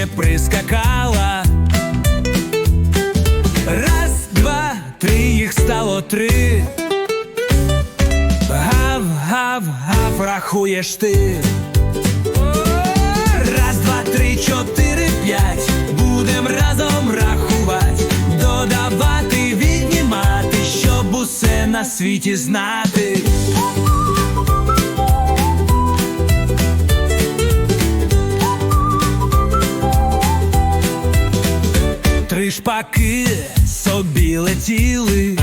ще прискакала. Раз, два, три, їх стало три. Гав, гав, гав, рахуєш ти. Раз, два, три, чотири, п'ять. Будем разом рахувати, додавати, віднімати, щоб усе на світі знати. Три шпаки собі летіли,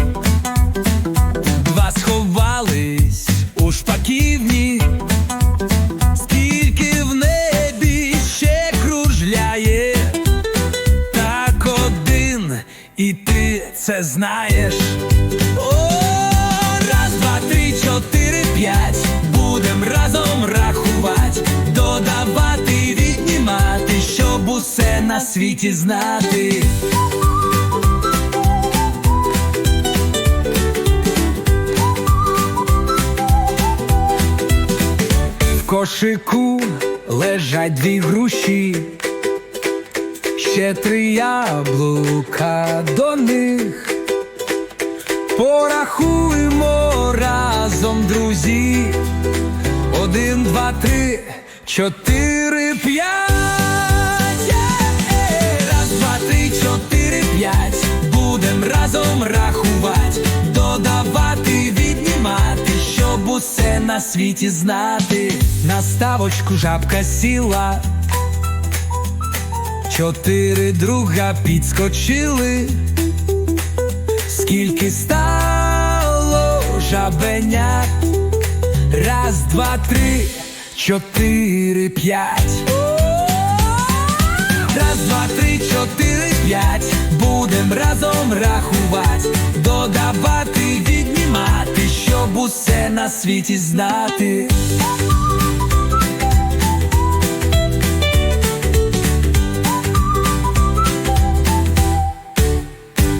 два сховались у шпаківні, скільки в небі ще кружляє, так один, і ти це знаєш. О, раз, два, три, чотири, п'ять. Будем разом світі знати. В кошику лежать дві груші, ще три яблука до них. Порахуємо разом, друзі. Один, два, три, чотири, п'ять. Разом рахувати, додавати, віднімати, щоб усе на світі знати. На ставочку жабка сіла. Чотири друга підскочили. Скільки стало жабенят? Раз, два, три, чотири, п'ять. Раз, два, три, чотири, щоб усе на світі знати.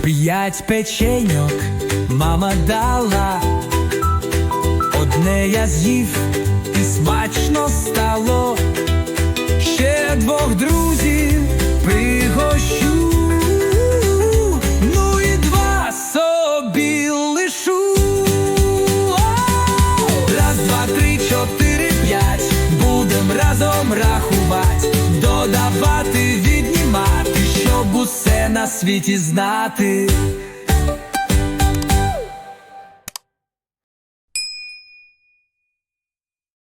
П'ять печеньок мама дала, одне я з'їв і смачно стало. Разом рахувати, додавати, віднімати, щоб усе на світі знати.